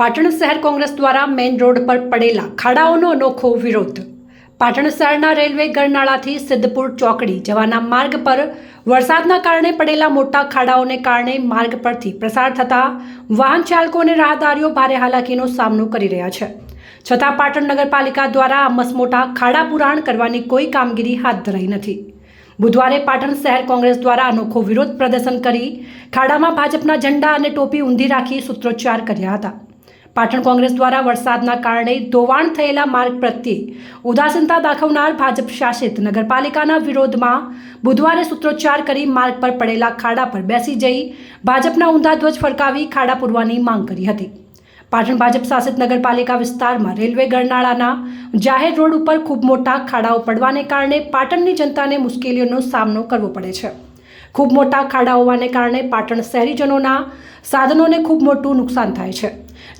પાટણ શહેર કોંગ્રેસ દ્વારા main road પર પડેલા ખાડાઓનો અનોખો વિરોધ. પાટણ શહેરના રેલવે ગરનાળાથી સિદ્ધપુર ચોકડી જવાના માર્ગ પર વરસાદના કારણે પડેલા મોટા ખાડાઓને કારણે માર્ગ પરથી પ્રસાર થતા વાહન ચાલકો અને રાહદારીઓ ભારે હાલાકીનો સામનો કરી રહ્યા છે. છતાં પાટણ નગરપાલિકા દ્વારા આ મસમોટા ખાડા પુરાણ કરવાની કોઈ કામગીરી હાથ ધરાઈ નથી. બુધવારે પાટણ શહેર કોંગ્રેસ દ્વારા અનોખો વિરોધ પ્રદર્શન કરી ખાડામાં ભાજપના ઝંડા અને ટોપી ઊંધી રાખી સૂત્રોચ્ચાર કર્યા હતા. પાટણ કોંગ્રેસ દ્વારા વરસાદના કારણે ધોવાણ થયેલા માર્ગ પ્રત્યે ઉદાસીનતા દાખવનાર ભાજપ શાસિત નગરપાલિકાના વિરોધમાં બુધવારે સૂત્રોચ્ચાર કરી માર્ગ પર પડેલા ખાડા પર બેસી જઈ ભાજપના ઊંધા ધ્વજ ફરકાવી ખાડા પૂરવાની માંગ કરી હતી. પાટણ ભાજપ શાસિત નગરપાલિકા વિસ્તારમાં રેલવે ગરનાળાના જાહેર રોડ ઉપર ખૂબ મોટા ખાડાઓ પડવાને કારણે પાટણની જનતાને મુશ્કેલીઓનો સામનો કરવો પડે છે. ખૂબ મોટા ખાડા હોવાને કારણે પાટણ શહેરીજનોના સાધનોને ખૂબ મોટું નુકસાન થાય છે.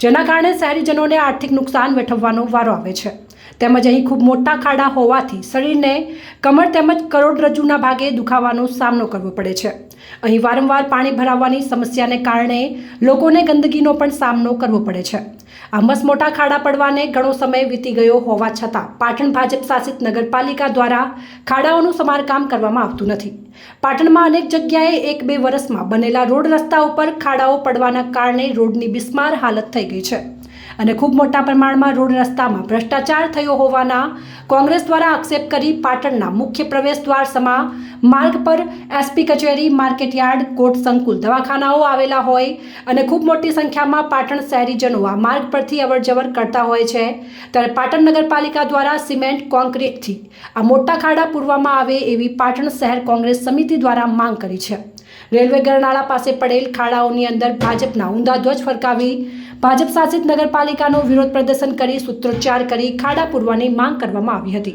જેના કારણે શહેરીજનોને આર્થિક નુકસાન વેઠવવાનો વારો આવે છે. તેમજ અહીં ખૂબ મોટા ખાડા હોવાથી શરીરને કમર તેમજ કરોડરજ્જુના ભાગે દુખાવાનો સામનો કરવો પડે છે. અહીં વારંવાર પાણી ભરાવાની સમસ્યાને કારણે લોકોને ગંદકીનો પણ સામનો કરવો પડે છે. આ મસમોટા ખાડા પડવાને ઘણો સમય વીતી ગયો હોવા છતાં પાટણ ભાજપ શાસિત નગરપાલિકા દ્વારા ખાડાઓનું સમારકામ કરવામાં આવતું નથી. પાટણમાં અનેક જગ્યાએ એક બે વર્ષમાં બનેલા રોડ રસ્તા ઉપર ખાડાઓ પડવાના કારણે રોડની બિસ્માર હાલત થઈ ગઈ છે. અને ખૂબ મોટા પ્રમાણમાં રોડ રસ્તામાં ભ્રષ્ટાચાર થયો હોવાના કોંગ્રેસ દ્વારા આક્ષેપ કરી પાટણના મુખ્ય પ્રવેશ દ્વાર સમા માર્ગ પર એસપી કચેરી, માર્કેટયાર્ડ કોર્ટ સંકુલ દવાખાનાઓ આવેલા હોય અને ખૂબ મોટી સંખ્યામાં પાટણ શહેરીજનો આ માર્ગ પરથી અવરજવર કરતા હોય છે. ત્યારે પાટણ નગરપાલિકા દ્વારા સિમેન્ટ, કોન્ક્રીટથી આ મોટા ખાડા પૂરવામાં આવે એવી પાટણ શહેર કોંગ્રેસ સમિતિ દ્વારા માંગ કરી છે. રેલવે ગરનાળા પાસે પડેલ ખાડાઓની અંદર ભાજપના ઊંધા ધ્વજ ફરકાવી ભાજપ શાસિત નગરપાલિકાનો વિરોધ પ્રદર્શન કરી સૂત્રોચ્ચાર કરી ખાડા પૂરવાની માંગ કરવામાં આવી હતી.